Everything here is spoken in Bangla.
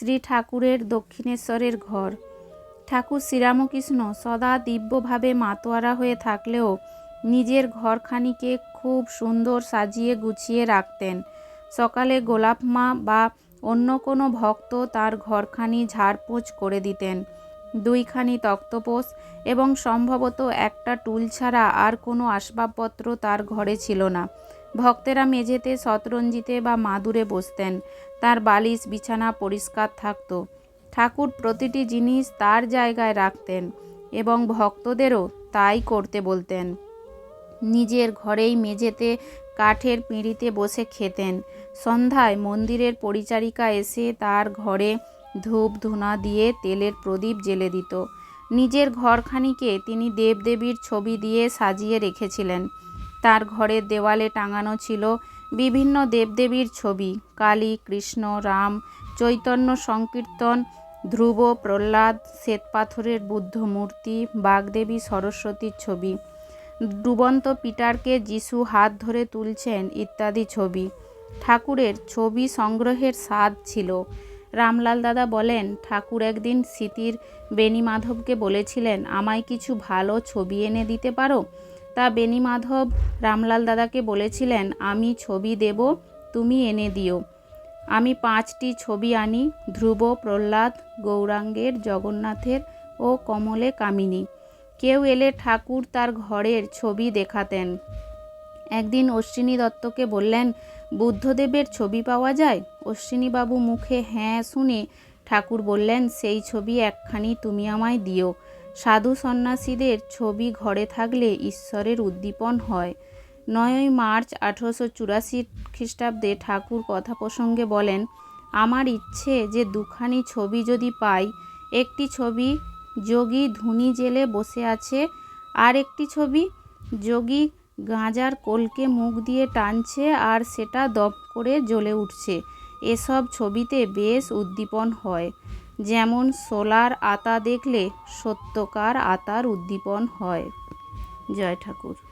শ্রী ঠাকুরের দক্ষিণেশ্বরের ঘর। ঠাকুর শ্রীরামকৃষ্ণ সদা দিব্যভাবে মাতোয়ারা হয়ে থাকলেও নিজের ঘরখানিকে খুব সুন্দর সাজিয়ে গুছিয়ে রাখতেন। সকালে গোলাপ মা বা অন্য কোনো ভক্ত তার ঘরখানি ঝাড়পোছ করে দিতেন। দুইখানি তক্তপোষ এবং সম্ভবত একটা টুল ছাড়া আর কোনো আসবাবপত্র তার ঘরে ছিল না। ভক্তেরা মেঝেতে শতরঞ্জিতে বা মাদুরে বসতেন। তার বালিশ, বিছানা পরিষ্কার থাকত। ঠাকুর প্রতিটি জিনিস তার জায়গায় রাখতেন এবং ভক্তদেরও তাই করতে বলতেন। নিজের ঘরেই মেঝেতে কাঠের পিঁড়িতে বসে খেতেন। সন্ধ্যায় মন্দিরের পরিচারিকা এসে তার ঘরে ধূপ ধুনা দিয়ে তেলের প্রদীপ জেলে দিত। নিজের ঘরখানিকে তিনি দেবদেবীর ছবি দিয়ে সাজিয়ে রেখেছিলেন। তার ঘরের দেওয়ালে টাঙানো ছিল বিভিন্ন দেবদেবীর ছবি। কালী, কৃষ্ণ, রাম, চৈতন্য সংকীর্তন, ধ্রুব, প্রহ্লাদ শ্বেতপাথরের বুদ্ধ মূর্তি, বাগদেবী সরস্বতীর ছবি। ডুবন্ত পিটারকে যিশু হাত ধরে তুলছেন ইত্যাদি ছবি। ঠাকুরের ছবি সংগ্রহের স্বাদ ছিল। রামলাল দাদা বলেন, ঠাকুর একদিন স্মৃতির বেণী মাধবকে বলেছিলেন, আমায় কিছু ভালো ছবি এনে দিতে পারো তা বেণী মাধব রামলাল দাদাকে বলেছিলেন, আমি ছবি দেব, তুমি এনে দিও। আমি পাঁচটি ছবি আনি, ধ্রুব, প্রহ্লাদ, গৌরাঙ্গের, জগন্নাথের ও কমলে কামিনী। কেউ এলে ঠাকুর তার ঘরের ছবি দেখাতেন। একদিন অশ্বিনী দত্তকে বললেন, বুদ্ধদেবের ছবি পাওয়া যায়? অশ্বিনীবাবু মুখে হ্যাঁ শুনে ঠাকুর বললেন, সেই ছবি একখানি তুমি আমায় দিও। সাধু সন্ন্যাসীদের ছবি ঘরে থাকলে ঈশ্বরের উদ্দীপন হয়। নয়ই মার্চ আঠেরোশো চুরাশি খ্রিস্টাব্দে ঠাকুর কথা প্রসঙ্গে বলেন, আমার ইচ্ছে যে দুখানি ছবি যদি পাই, একটি ছবি যোগী ধুনি জেলে বসে আছে, আর একটি ছবি যোগী গাঁজার কোলকে মুখ দিয়ে টানছে আর সেটা দপ করে জ্বলে উঠছে। এসব ছবিতে বেশ উদ্দীপন হয়। যেমন সোলার আতা দেখলে সত্যকার আতার উদ্দীপন হয়। জয় ঠাকুর।